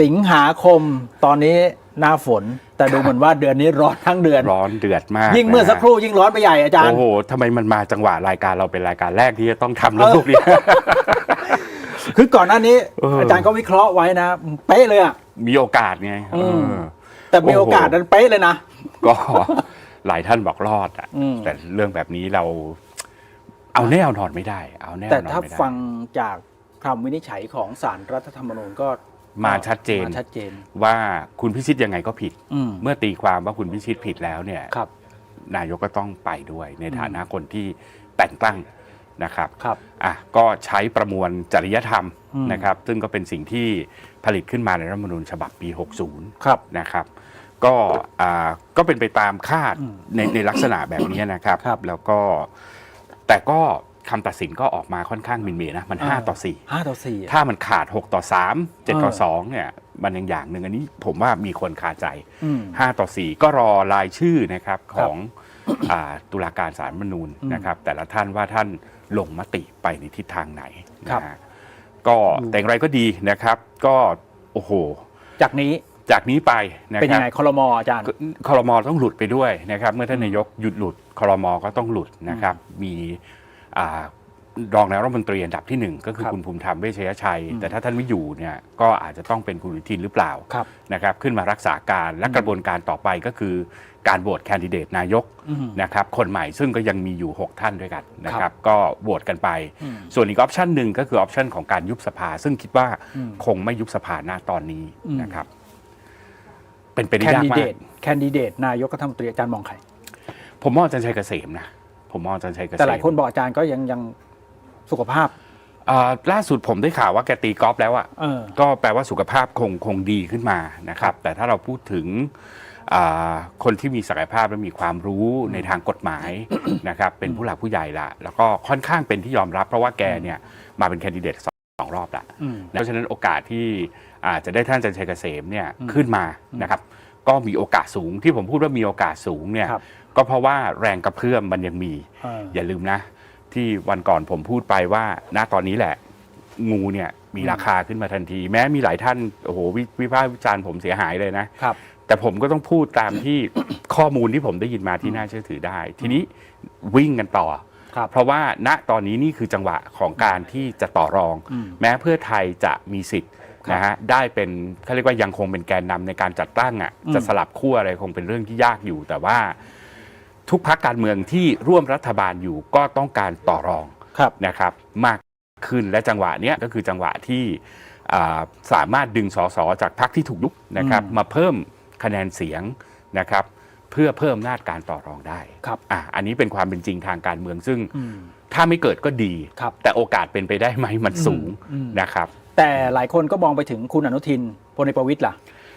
สิงหาคมตอนนี้หน้าฝน แต่ดูเหมือนว่าเดือนนี้ร้อนทั้งเดือน ร้อนเดือดมากยิ่งเมื่อสักครู่ยิ่งร้อนไปใหญ่อาจารย์ โอ้โหทำไมมันมาจังหวะรายการเราเป็นรายการแรกที่จะต้องทำเรื่องพวกนี้คือก่อนหน้านี้เออออาจารย์ก็วิเคราะห์ไว้นะ เป๊ะเลยอะมีโอกาสไงอืมเออแต่มีโอกาสนั้นเป๊ะเลยนะ ก็หลายท่านบอกรอดอะอืมแต่เรื่องแบบนี้เราเอาแน่เอานอนไม่ได้ เอาแน่แต่เอานอนถ้าไม่ได้ฟังจากคำวินิจฉัยของสารรัฐธรรมนูญก็ มาชัดเจนมาชัดเจน ว่าคุณพิชิตยังไงก็ผิด อืมเมื่อตีความว่าคุณพิชิตผิดแล้วเนี่ยครับนายกก็ต้องไปด้วยในฐานะคนที่แต่งตั้งนะครับครับ อะก็ใช้ประมวลจริยธรรมอืม นะครับ ซึ่งก็เป็นสิ่งที่ผลิตขึ้นมาในรัฐธรรมนูญฉบับปี 60 ครับ นะครับก็อ่าก็เป็นไปตามคาดอืมในในลักษณะแบบนี้นะครับ ครับแล้วก็แต่ก็ คำตัดสินก็ออกมาค่อนข้างมินเมย์นะมัน 5 ต่อห้าต่อสี่4ถ้ามันขาด 6 ต่อ 3 7 ต่อเออ2 เนี่ย มันยังอย่างหนึ่งอันนี้ผมว่ามีคนคาใจอืม5ต่อ 4 ก็รอรายชื่อนะครับคขรับองอาตุลาการสารรัฐธรรมนูญอืมนะครับ แต่ละท่านว่าท่านลงมติไปในทิศทางไหนครับ นะฮะก็แต่อย่างไรก็ดีนะครับ ก็โอ้โห จากนี้จากนี้ไปนะเป็นคยัรับ งไงคอรมออาจารย์ คอรมอต้องหลุดไปด้วยนะครับ เมื่อท่านนายกหยุดหลุดคอรมอก็ต้องหลุดนะครับ มีอ่า รองนายกรัฐมนตรีอันดับที่หนึ่งก็คือครับคุณภูมิธรรมเวชยชัยอืมแต่ถ้าท่านไม่อยู่เนี่ยก็อาจจะต้องเป็นคุณอนุทินหรือเปล่าครับนะครับขึ้นมารักษาการและกระบวนการต่อไปก็คือการโหวตแคนดิเดตนายกอืมนะครับคนใหม่ซึ่งก็ยังมีอยู่ 6 ท่านด้วยกันนะคครัรับบก็โหวตกันไปอืมส่วนอีกออปชันหนึ่งก็คือออปชันของการยุบสภา ซึ่งคิดว่าอืมคงไม่ยุบสภาหน้าตอนนี้อืมนะครับเป็นไปได้แคนยากดิมาเดกตแคนดิเดตนายกรัฐมนตรีอาจารย์มองใครผมมองอาจารย์ชัยเกษมนะ ผมมองอาจารย์ชัยเกษมแต่หลายคนบอกอาจารย์ก็ยังยังสุขภาพอ่าล่าสุดผมได้ข่าวว่าแกตีกอล์ฟแล้วอะเออ ก็แปลว่าสุขภาพคงคงดีขึ้นมานะครับ แต่ถ้าเราพูดถึงอ่าคนที่มีศักยภาพและมีความรู้ในทางกฎหมาย นะครับ เป็นผู้หลักผู้ใหญ่ละแล้วก็ค่อนข้างเป็นที่ยอมรับเพราะว่าแกเนี่ยมาเป็นแคนดิเดตสองสองรอบละ อืม เพราะฉะนั้นโอกาสที่อาจจะได้ท่านอาจันชัยเกษมเนี่ยอืมขึ้นมานะครับ ก็มีโอกาสสูงที่ผมพูดว่ามีโอกาสสูงเนี่ย ครับก็เพราะว่าแรงกระเพื่อมมันยังมีเอออ ย่าลืมนะ ที่วันก่อนผมพูดไปว่าณตอนนี้แหละ งูเนี่ยมีราคาขึ้นมาทันที แม้มีหลายท่านโอ้โหวิวิพากษ์วิจารณ์ผมเสียหายเลยนะ ครับ แต่ผมก็ต้องพูดตามที่ ข้อมูลที่ผมได้ยินมาที่น่าเชื่อถือได้ ทีนี้วิ่งกันต่อ ครับ เพราะว่าณตอนนี้นี่คือจังหวะของการที่จะต่อรอง อืม แม้เพื่อไทยจะมีสิทธิ์ครับ นะฮะได้เป็นเขาเรียกว่ายังคงเป็นแกนนำในการจัดตั้งอะอืมจะสลับขั้วอะไรคงเป็นเรื่องที่ยากอยู่ แต่ว่าทุกพักการเมืองที่ร่วมรัฐบาลอยู่ก็ต้องการต่อรองครับนะครับ มากขึ้นและจังหวะเนี้ยก็คือจังหวะที่อ่าสามารถดึงสสจากพรรคที่ถูกยุบนะครับอืมมาเพิ่มคะแนนเสียงนะครับ เพื่อเพิ่มอำนาจการต่อรองได้ครับอะอันนี้เป็นความเป็นจริงทางการเมืองซึ่งอืมถ้าไม่เกิดก็ดีครับแต่โอกาสเป็นไปได้ไหมมันสูงอืมนะครับ แต่หลายคนก็มองไปถึงคุณอนุทินพลเอกประวิตยล่ะ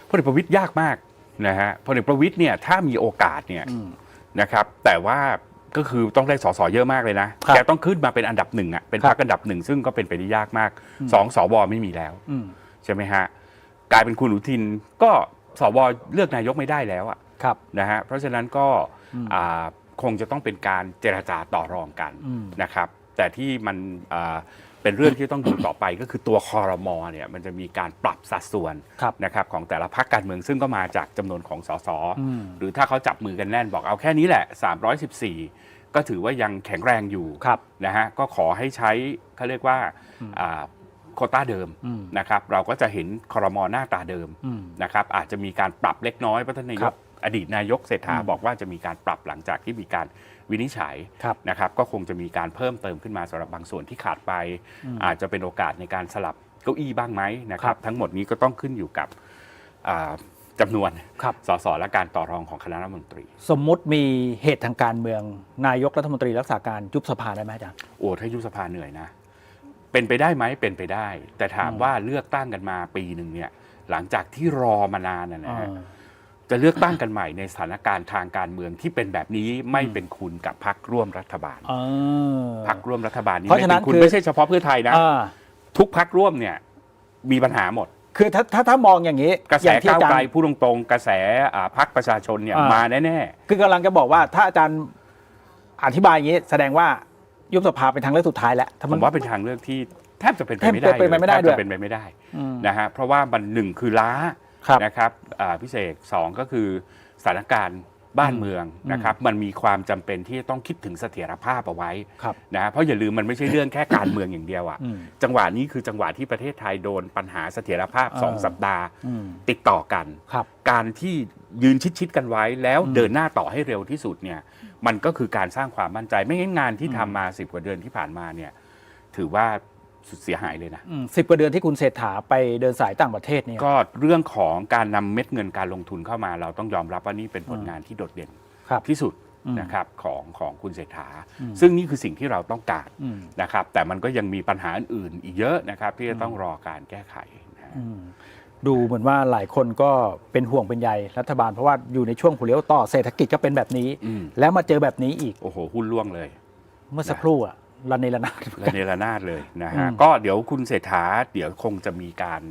พลเอกประวิตยยากมากนะฮะพลเอกประวิตยเนี่ยถ้ามีโอกาสเนี่ยอืม นะครับ แต่ว่าก็คือต้องได้สสเยอะมากเลยนะครับแกต้องขึ้นมาเป็นอันดับหนึ่งอะเป็นครับพรรคอันดับหนึ่งซึ่งก็เป็นไปได้ยากมากอืม สองสวไม่มีแล้ว อืมใช่ไหมฮะกลายเป็นคุณอนุทินก็สวเลือกนายกไม่ได้แล้วอะครับ นะฮะเพราะฉะนั้นก็อืมอ่าคงจะต้องเป็นการเจรจาต่อรองกันอืม นะครับ แต่ที่มันอ่า เป็นเรื่องที่ต้องดูต่อไปก็คือตัวคอรมอเนี่ยมันจะมีการปรับสัดส่วนครับนะครับของแต่ละพรรคการเมืองซึ่งก็มาจากจำนวนของสสอืมหรือถ้าเขาจับมือกันแน่นบอกเอาแค่นี้แหละ 314 ก็ถือว่ายังแข็งแรงอยู่ครับนะฮะก็ขอให้ใช้เขาเรียกว่าอืมอ่าโควต้าเดิมอืมนะครับเราก็จะเห็นคอรมอหน้าตาเดิมอืมนะครับอาจจะมีการปรับเล็กน้อยเพราะท่านนายครักบ อดีตนายกเศรษฐาอืมบอกว่าจะมีการปรับหลังจากที่มีการวินิจฉัยครับนะครับ ก็คงจะมีการเพิ่มเติมขึ้นมาสำหรับบางส่วนที่ขาดไปอืมอาจจะเป็นโอกาสในการสลับเก้าอี้บ้างไหมนะคครัรับบทั้งหมดนี้ก็ต้องขึ้นอยู่กับอ่าจำนวนครับสสและการต่อรองของคณะรัฐมนตรี สมมุติมีเหตุทางการเมือง นายกรัฐมนตรีรักษาการยุบสภาได้ไหมอาจารย์โอ้ถ้ายุบสภาเหนื่อยนะ เป็นไปได้ไหมเป็นไปได้ แต่ถามอืมว่าเลือกตั้งกันมาปีหนึ่งเนี่ยหลังจากที่รอมานานนะนะฮะเออ จะเลือกตั้งกันใหม่ในสถานการณ์ทางการเมืองที่เป็นแบบนี้ไม่เป็นคุณกับพรรคร่วมรัฐบาลเออพรรคร่วมรัฐบาลนี้เพราะไม่ฉะนั้เป็นนคุณคือไม่ใช่เฉพาะเพื่อไทยนะอ่าทุกพรรคร่วมเนี่ยมีปัญหาหมด คือถ้าถ้าถ้ามองอย่างนี้ กระแสอย่างที่ก้าวอาจารไกลย์พูดตรงๆกระแสอ่าพรรคประชาชนเนี่ยอ่ามมาแน่คือกำลังจะบอกว่าถ้าอาจารย์อธิบายอย่างนี้ แสดงว่ายุบสภาเป็นทางเลือกสุดท้ายแล้วถ้าๆผมันมว่าเป็นทางเลือกที่แทบจะเป็นไปไม่ได้แทบเป็นไปไม่ได้แทบด้วยจะเป็นไปไม่ได้อืมนะฮะเพราะว่ามันหนึ่งคือล้าครับ นะครับอ่าพิเศษสองก็คือสถานการณ์บ้านเมืองนะครับมันมีความจำเป็นที่จะต้องคิดถึงเสถียรภาพเอาไว้ครับนะฮะเพราะอย่าลืมมันไม่ใช่เรื่องแค่การเมืองอย่างเดียวอะอืมจังหวะนี้คือจังหวะที่ประเทศไทยโดนปัญหาเสถียรภาพสองเออสัปดาห์อืมติดต่อกันครับการที่ยืนชิดๆกันไว้แล้วอืมเดินหน้าต่อให้เร็วที่สุดเนี่ยมันก็คือการสร้างความมั่นใจไม่งั้นงานที่ทำมาสิบกว่าเดือนที่ผ่านมาเนี่ยถือว่าสุด เสียหายเลยนะ สิบกว่าเดือนที่คุณเศรษฐาไปเดินสายต่างประเทศเนี่ยก็เรื่องของการนำเม็ดเงินการลงทุนเข้ามา เราต้องยอมรับว่านี่เป็นผลงานที่โดดเด่นครับที่สุดอืมนะครับของของคุณเศรษฐาอืมซึ่งนี่คือสิ่งที่เราต้องการอืมนะครับ แต่มันก็ยังมีปัญหาอื่นๆอีกเยอะนะครับ ที่จะต้องรอการแก้ไขนะฮะอืมดูเหมือนว่าหลายคนก็เป็นห่วงเป็นใยรัฐบาลเพราะว่าอยู่ในช่วงหัวเลี้ยวต่อเศรษฐกิจก็เป็นแบบนี้อืมแล้วมาเจอแบบนี้อีกโอ้โหหุ้นล่วงเลย เมื่อสักครู่อะ ระเนระนาดระเนระนาดเลยนะฮะ อืมก็เดี๋ยวคุณเศรษฐาเดี๋ยวคงจะมีการ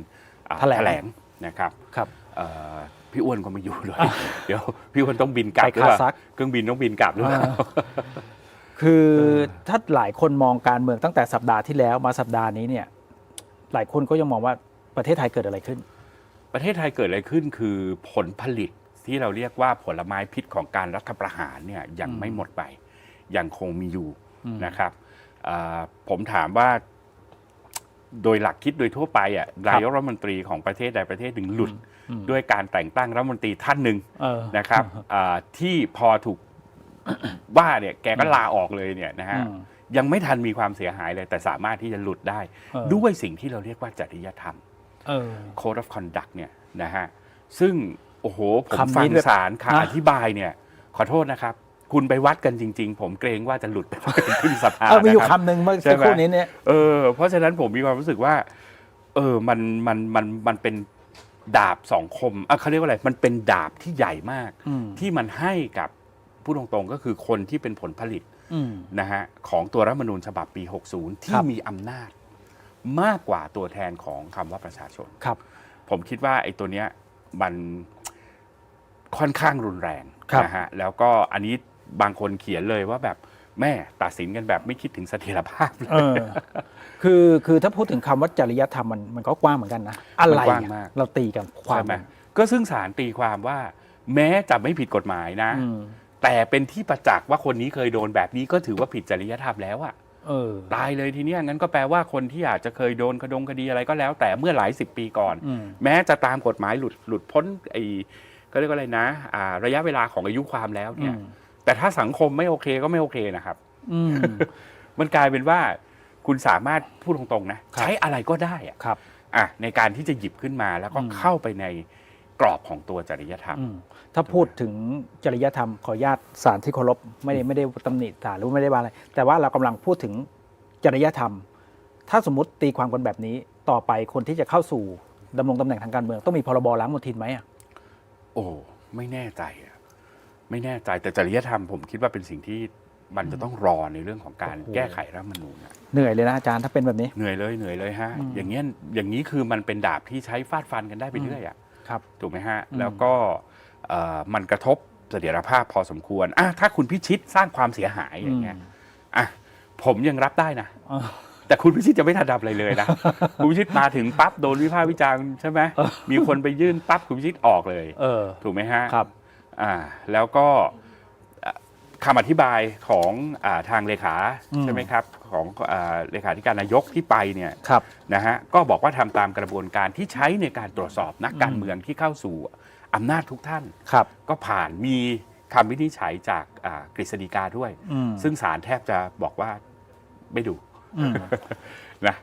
อ่าแถลง แถลงนะครับครับ เอ่อพี่อ้วนก็ไม่อยู่ด้วย เดี๋ยวพี่อ้วนต้องบินกลับไปหรือเปล่าคาซัคเครื่องบินต้องบินกลับหรือเปล่า คือถ้าหลายคนมองการเมืองตั้งแต่สัปดาห์ที่แล้วมาสัปดาห์นี้เนี่ย หลายคนก็ยังมองว่าประเทศไทยเกิดอะไรขึ้น ประเทศไทยเกิดอะไรขึ้นคือผลผลิตที่เราเรียกว่าผลไม้พิษของการรัฐประหารเนี่ยยังไม่หมดไป ยังคงมีอยู่อืมนะครับอ่า ผมถามว่าโดยหลักคิดโดยทั่วไปอะนายกรัฐมนตรีของประเทศใดประเทศหนึ่งหลุดอืมด้วยการแต่งตั้งรัฐมนตรีท่านหนึ่งเออนะครับอ่าที่พอถูกว่าเนี่ยแกก็ลาออกเลยเนี่ยนะฮะอืมยังไม่ทันมีความเสียหายเลย แต่สามารถที่จะหลุดได้เออด้วยสิ่งที่เราเรียกว่าจริยธรรมเออ Code of Conduct เนี่ยนะฮะซึ่งโอ้โหผมคำนี้ฟังแบบสารค่ะนะอธิบายเนี่ย ขอโทษนะครับ คุณไปวัดกันจริง ๆ ผมเกรงว่าจะหลุดไปขึ้นสภาเออมีอยู่นะรับ คำหนึ่งเมื่อใช่สักไหมครู่นี้เนี่ย เออเพราะฉะนั้นผมมีความรู้สึกว่า เออมันมันมันมันเป็นดาบสองคมอะเขาเรียกว่าอะไร มันเป็นดาบที่ใหญ่มาก อืม ที่มันให้กับผู้ตรงๆก็คือคนที่เป็นผลผลิตอืม นะฮะของตัวรัฐธรรมนูญฉบับปี 60ที่ครับ มีอำนาจมากกว่าตัวแทนของคำว่าประชาชน ครับ ผมคิดว่าไอ้ตัวเนี้ยมันค่อนข้างรุนแรงครับ นะฮะแล้วก็อันนี้ บางคนเขียนเลยว่าแบบแม่ตัดสินกันแบบไม่คิดถึงเสถียรภาพเลยเออคือคือถ้าพูดถึงคำว่าจริยธรรมมันมันก็กว้างเหมือนกันนะ อะไรมันกว้างอะมาก เราตีกันความใช่ไหมก็ซึ่งศาลตีความว่า แม้จะไม่ผิดกฎหมายนะ อืมแต่เป็นที่ประจักษ์ว่าคนนี้เคยโดนแบบนี้ก็ถือว่าผิดจริยธรรมแล้วอะเออ ตายเลยทีเนี้ยงั้นก็แปลว่าคนที่อาจจะเคยโดนคดงคดีอะไรก็แล้ว แต่เมื่อหลายสิบปีก่อน อืม แม้จะตามกฎหมายหลุดหลุดพ้นไอ้ก็เรียกว่าอะไรนะอ่าระยะเวลาของอายุความแล้วเนี่ย อืม แต่ถ้าสังคมไม่โอเคก็ไม่โอเคนะครับ อืม มันกลายเป็นว่าคุณสามารถพูดตรงๆนะครับ ใช้อะไรก็ได้อะครับ อะในการที่จะหยิบขึ้นมาแล้วก็อืม เข้าไปในกรอบของตัวจริยธรรม อืมถ้าพูดถึงจริยธรรมขออนุญาตสารที่เคารพไม่ได้ไม่ได้ตำหนิศาลหรือไม่ได้ว่าอะไร แต่ว่าเรากำลังพูดถึงจริยธรรม ถ้าสมมติตีความกันแบบนี้ต่อไปคนที่จะเข้าสู่ดำรงตำแหน่งทางการเมืองต้องมีพรบล้างมลทินไหมอะโอ้ไม่แน่ใจอะ ไม่แน่ใจแต่จริยธรรมผมคิดว่าเป็นสิ่งที่มันจะต้องรอในเรื่องของการโอ้โหแก้ไขรัฐธรรมนูญอะเหนื่อยเลยนะอาจารย์ถ้าเป็นแบบนี้ เหนื่อยเลยเหนื่อยเลยฮะ อืม อย่างเงี้ยอย่างนี้คือมันเป็นดาบที่ใช้ฟาดฟันกันได้ไปเรื่อยอะ ครับ ถูกไหมฮะ อืม แล้วก็เอ่อมันกระทบเสถียรภาพพอสมควรอะถ้าคุณพิชิตสร้างความเสียหายอย่างเงี้ยอะผมยังรับได้นะ เออ แต่คุณพิชิตจะไม่ทันทำอะไรเลยนะ คุณพิชิตมาถึงปั๊บโดนวิพากษ์วิจารณ์ใช่ไหมมีคนไปยื่นปั๊บคุณพิชิตออกเลย เออ ถูกไหมฮะครับ อ่าแล้วก็เอ่อคำอธิบายของอาทางเลขาอืมใช่ไหมครับของอ่าเลขาธิการนายกที่ไปเนี่ยครับนะฮะก็บอกว่าทำตามกระบวนการที่ใช้ในการตรวจสอบนักการเมืองที่เข้าสู่อำนาจทุกท่านครับ ก็ผ่านมีคำวินิจฉัยจากอ่ากฤษฎีกาด้วยอืมซึ่งศาลแทบจะบอกว่าไม่ดูอืมนะ